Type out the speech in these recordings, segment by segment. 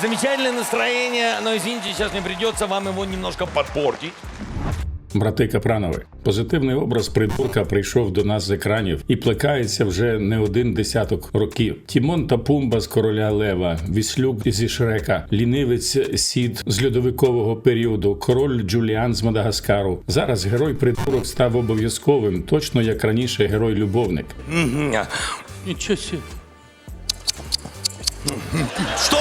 Замечательное настроение, но извините, сейчас мне придется вам его немножко подпортить. Брати Капранови, позитивний образ придурка прийшов до нас з екранів і плекається вже не один десяток років. Тімон та Пумба з короля Лева, Віслюк зі Шрека, лінивець Сід з льодовикового періоду, король Джуліан з Мадагаскару. Зараз герой придурок став обов'язковим, точно як раніше герой-любовник. Ничего себе. Что?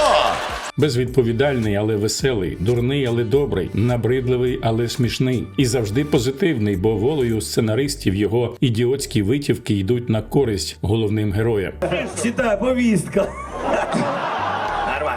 Безвідповідальний, але веселий, дурний, але добрий, набридливий, але смішний, і завжди позитивний, бо волею сценаристів його ідіотські витівки йдуть на користь головним героям. Читай, повістка.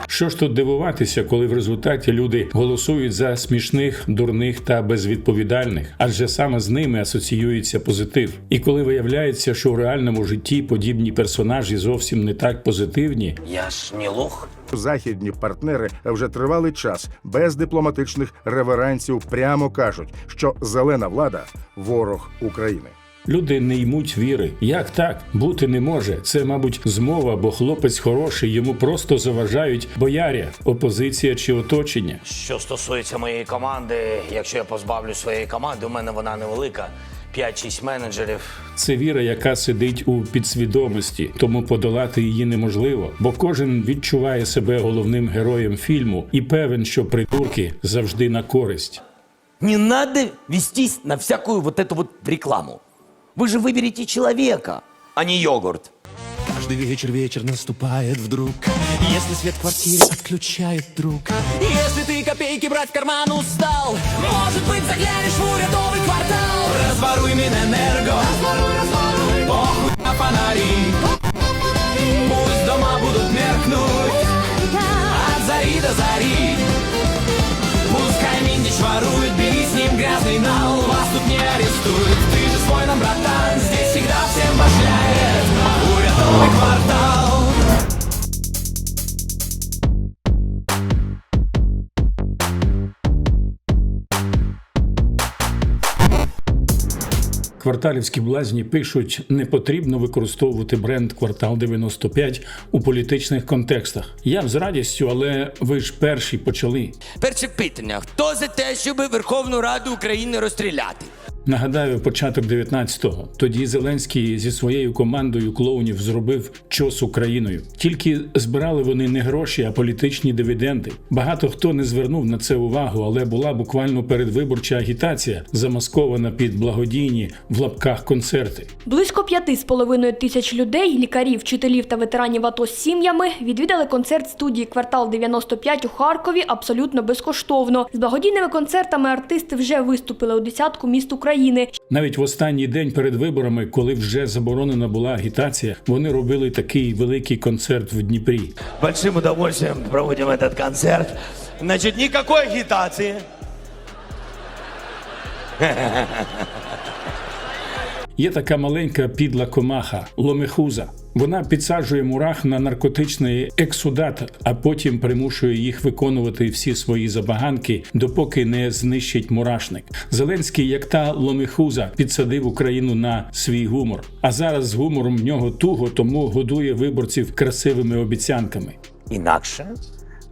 Що ж тут дивуватися, коли в результаті люди голосують за смішних, дурних та безвідповідальних, адже саме з ними асоціюється позитив. І коли виявляється, що в реальному житті подібні персонажі зовсім не так позитивні, Я ж не лох. Західні партнери вже тривалий час без дипломатичних реверансів прямо кажуть, що зелена влада ворог України. Люди не ймуть віри. Як так бути не може? Це, мабуть, змова, бо хлопець хороший, йому просто заважають бояря, опозиція чи оточення. Що стосується моєї команди, якщо я позбавлю своєї команди, у мене вона невелика. 5-6 менеджерів. Це віра, яка сидить у підсвідомості, тому подолати її неможливо, бо кожен відчуває себе головним героєм фільму і певен, що придурки завжди на користь. Не надо вестись на всякую вот эту вот рекламу. Вы же выберете человека, а не йогурт. Каждый вечер вечер наступает вдруг Если свет в квартире отключает друг Если ты копейки брать в карман устал Может быть заглянешь в урядовый квартал Разворуй Минэнерго Похуй на фонари Кварталівські блазні пишуть, не потрібно використовувати бренд Квартал 95 у політичних контекстах. Я б з радістю, але ви ж перші почали. Перше питання: хто за те, щоб Верховну Раду України розстріляти? Нагадаю, початок 19-го. Тоді Зеленський зі своєю командою клоунів зробив чос Україною. Тільки збирали вони не гроші, а політичні дивіденди. Багато хто не звернув на це увагу, але була буквально передвиборча агітація, замаскована під благодійні в лапках концерти. Близько п'яти з половиною тисяч людей, лікарів, вчителів та ветеранів АТО з сім'ями відвідали концерт студії Квартал 95 у Харкові абсолютно безкоштовно. З благодійними концертами артисти вже виступили у десятку міст України. Навіть в останній день перед виборами, коли вже заборонена була агітація, вони робили такий великий концерт в Дніпрі. Большим удовольствием проводимо этот концерт. Значить, ніякої агитации. Є така маленька підла комаха ломехуза. Вона підсаджує мурах на наркотичний ексудат, а потім примушує їх виконувати всі свої забаганки, допоки не знищить мурашник. Зеленський, як та ломехуза, підсадив Україну на свій гумор. А зараз з гумором в нього туго, тому годує виборців красивими обіцянками. Інакше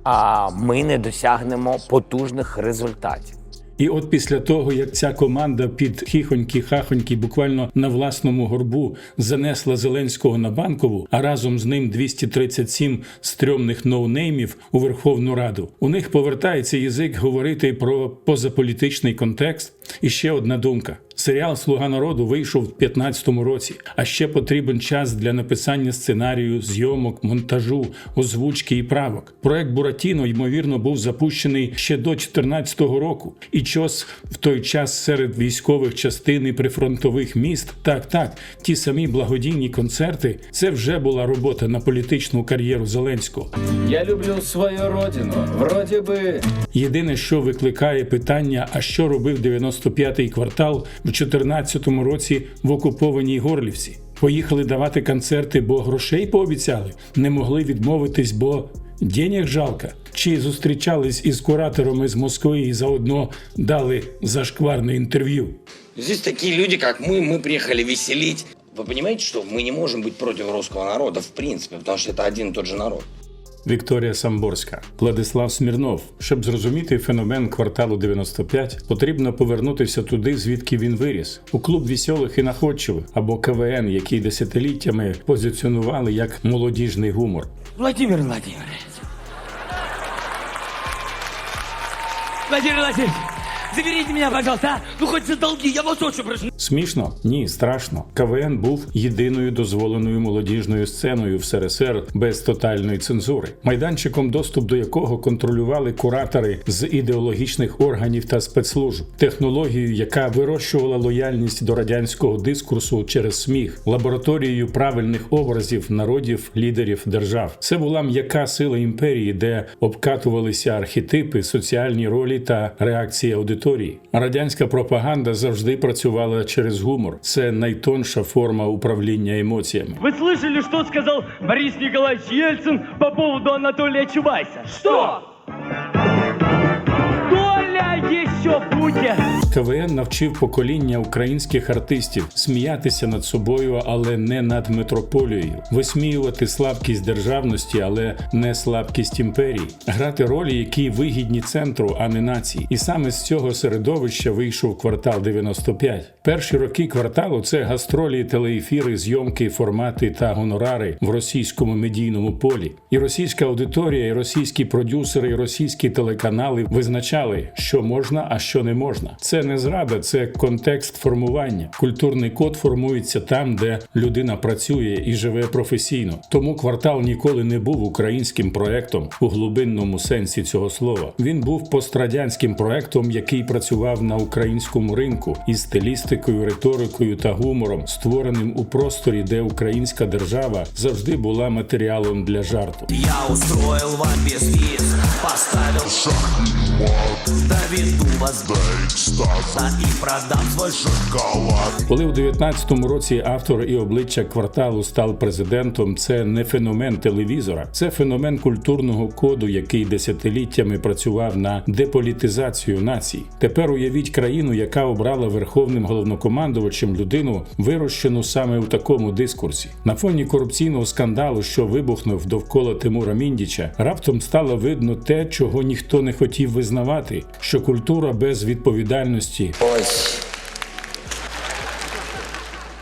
а ми не досягнемо потужних результатів. І от після того, як ця команда під хіхоньки-хахоньки буквально на власному горбу занесла Зеленського на банкову, а разом з ним 237 стрьомних ноунеймів у Верховну Раду, у них повертається язик говорити про позаполітичний контекст. І ще одна думка. Серіал Слуга народу вийшов в 15-му році, а ще потрібен час для написання сценарію, зйомок, монтажу, озвучки і правок. Проект Буратіно, ймовірно, був запущений ще до 14-го року. І чос в той час серед військових частин і прифронтових міст. Так, так, ті самі благодійні концерти. Це вже була робота на політичну кар'єру Зеленського. Я люблю свою родину. Вроде бы Єдине, що викликає питання, а що робив 95-й квартал в 14-му році в окупованій Горлівці. Поїхали давати концерти, бо грошей пообіцяли, не могли відмовитись, бо денег жалко. Чи зустрічались із кураторами з Москви і заодно дали зашкварне інтерв'ю. Здесь такие люди, как мы, мы приехали веселить. Вы понимаете, что мы не можем быть против русского народа в принципе, потому что это один и тот же народ. Вікторія Самборська, Владислав Смірнов. Щоб зрозуміти феномен кварталу 95, потрібно повернутися туди, звідки він виріс, у клуб веселих і находчивих або КВН, який десятиліттями позиціонували як молодіжний гумор. Владимир Владимирович. Владимир Владимирович, заберите меня, пожалуйста, а? Ну хоть за долги, я вас очень прошу. Смішно? Ні, страшно. КВН був єдиною дозволеною молодіжною сценою в СРСР без тотальної цензури, майданчиком доступ до якого контролювали куратори з ідеологічних органів та спецслужб, технологією, яка вирощувала лояльність до радянського дискурсу через сміх, лабораторією правильних образів народів, лідерів держав. Це була м'яка сила імперії, де обкатувалися архетипи, соціальні ролі та реакції аудиторії. Радянська пропаганда завжди працювала через гумор. Це найтонша форма управління емоціями. Ви слышали, що сказав Борис Ніколаївич Єльцин по поводу Анатолія Чубайса? Что? Толя еще будет! КВН навчив покоління українських артистів сміятися над собою, але не над метрополією, висміювати слабкість державності, але не слабкість імперії, грати ролі, які вигідні центру, а не нації. І саме з цього середовища вийшов квартал 95. Перші роки кварталу це гастролі, телеефіри, зйомки, формати та гонорари в російському медійному полі. І російська аудиторія, і російські продюсери, і російські телеканали визначали, що можна, а що не можна. Це не зрада, це контекст формування. Культурний код формується там, де людина працює і живе професійно. Тому квартал ніколи не був українським проектом у глибинному сенсі цього слова. Він був пострадянським проектом, який працював на українському ринку із стилістикою, риторикою та гумором, створеним у просторі, де українська держава завжди була матеріалом для жарту. Я устроил вам безвиз, поставил шаг Доведу Коли у 19-му році автор і обличчя кварталу став президентом, це не феномен телевізора, це феномен культурного коду, який десятиліттями працював на деполітизацію націй. Тепер уявіть країну, яка обрала верховним головнокомандувачем людину, вирощену саме у такому дискурсі. На фоні корупційного скандалу, що вибухнув довкола Тимура Міндіча, раптом стало видно те, чого ніхто не хотів визнавати, що культура без відповідальності Ось.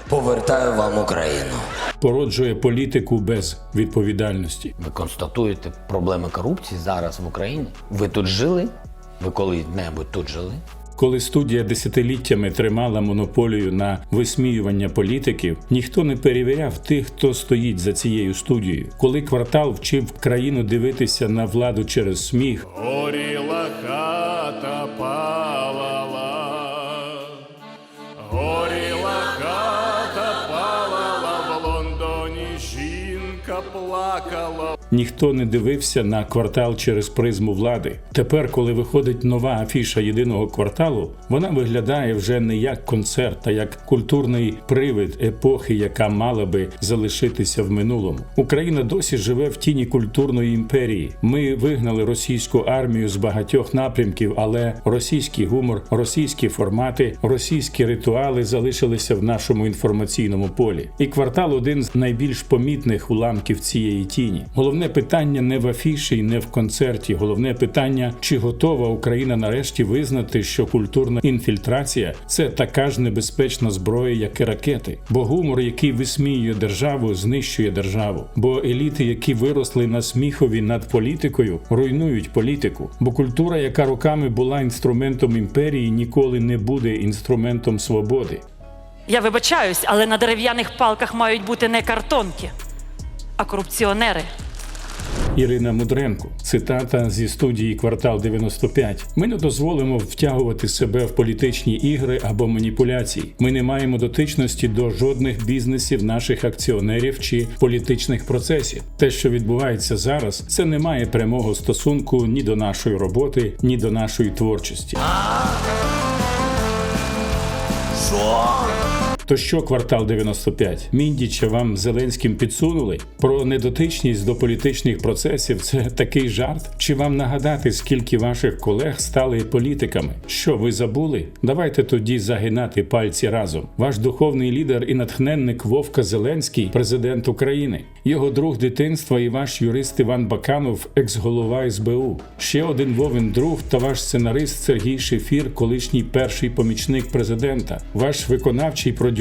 Повертаю вам Україну. породжує політику без відповідальності. Ви констатуєте проблеми корупції зараз в Україні? Ви тут жили? Ви коли-небудь тут жили? Коли студія десятиліттями тримала монополію на висміювання політиків, ніхто не перевіряв тих, хто стоїть за цією студією. Коли квартал вчив країну дивитися на владу через сміх, Горіла хата плакала. Ніхто не дивився на квартал через призму влади. Тепер, коли виходить нова афіша єдиного кварталу, вона виглядає вже не як концерт, а як культурний привид епохи, яка мала би залишитися в минулому. Україна досі живе в тіні культурної імперії. Ми вигнали російську армію з багатьох напрямків, але російський гумор, російські формати, російські ритуали залишилися в нашому інформаційному полі. І квартал один з найбільш помітних уламків цієї тіні. Головне питання не в афіші, не в концерті. Головне питання, чи готова Україна нарешті визнати, що культурна інфільтрація це така ж небезпечна зброя, як і ракети. Бо гумор, який висміює державу, знищує державу. Бо еліти, які виросли на сміхові над політикою, руйнують політику. Бо культура, яка роками була інструментом імперії, ніколи не буде інструментом свободи. Я вибачаюсь, але на дерев'яних палках мають бути не картонки, а корупціонери. Ірина Мудренко, цитата зі студії Квартал 95. Ми не дозволимо втягувати себе в політичні ігри або маніпуляції. Ми не маємо дотичності до жодних бізнесів наших акціонерів чи політичних процесів. Те, що відбувається зараз, це не має прямого стосунку ні до нашої роботи, ні до нашої творчості. То що квартал 95? Міндіча вам Зеленським підсунули? Про недотичність до політичних процесів це такий жарт? Чи вам нагадати, скільки ваших колег стали політиками? Що ви забули? Давайте тоді загинати пальці разом. Ваш духовний лідер і натхненник Вовка Зеленський, президент України, його друг дитинства і ваш юрист Іван Баканов, екс-голова СБУ. Ще один Вовин друг та ваш сценарист Сергій Шефір, колишній перший помічник президента, ваш виконавчий продюсер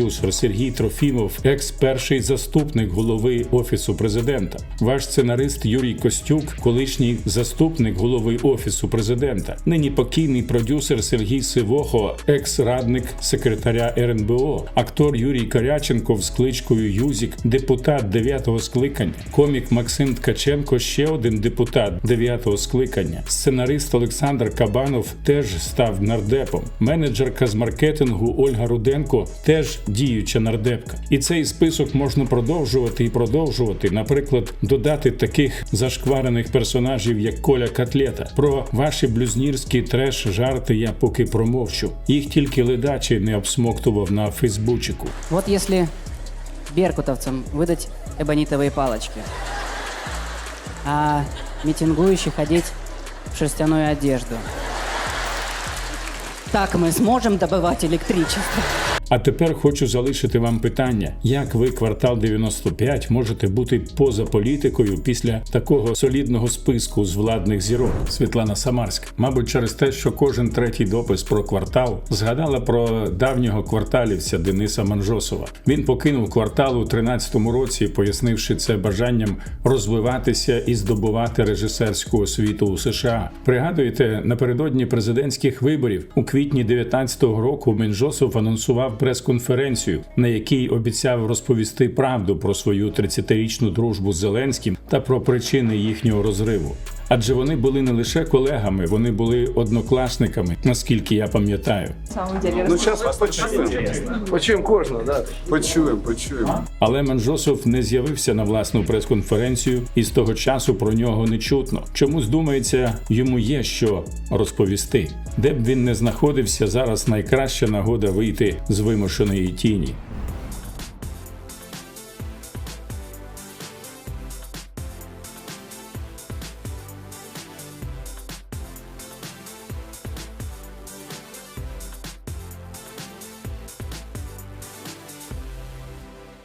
Сергій Трофімов, екс-перший заступник голови офісу президента, ваш сценарист Юрій Костюк, колишній заступник голови офісу президента, нині покійний продюсер Сергій Сивохо, екс-радник секретаря РНБО, актор Юрій Коряченков з кличкою Юзік, депутат 9-го скликання, комік Максим Ткаченко, ще один депутат 9-го скликання, сценарист Олександр Кабанов теж став нардепом, менеджерка з маркетингу Ольга Руденко теж діюча нардепка. І цей список можна продовжувати і продовжувати. Наприклад, додати таких зашкварених персонажів, як Коля Котлета. Про ваші блюзнірські треш жарти я поки промовчу. Їх тільки ледачі не обсмоктував на Фейсбучику. Вот если беркутовцам выдать эбонитовые палочки, а митингующих одеть в шерстяную одежду, так мы сможем добывать электричество. А тепер хочу залишити вам питання: як ви, квартал 95, можете бути поза політикою після такого солідного списку з владних зірок? Світлана Самарська. Мабуть, через те, що кожен третій допис про квартал згадала про давнього кварталівця Дениса Манжосова. Він покинув квартал у 13-му році, пояснивши це бажанням розвиватися і здобувати режисерську освіту у США. Пригадуєте, напередодні президентських виборів у квітні 19-го року Менжосов анонсував прес-конференцію, на якій обіцяв розповісти правду про свою 30-річну дружбу з Зеленським та про причини їхнього розриву. Адже вони були не лише колегами, вони були однокласниками, наскільки я пам'ятаю. Ну, сейчас почуем. Почуем кожного, да. Почуем, почуем. Але Манжосов не з'явився на власну прес-конференцію, і з того часу про нього не чутно. Чомусь думається, йому є що розповісти. Де б він не знаходився, зараз найкраща нагода вийти з вимушеної тіні.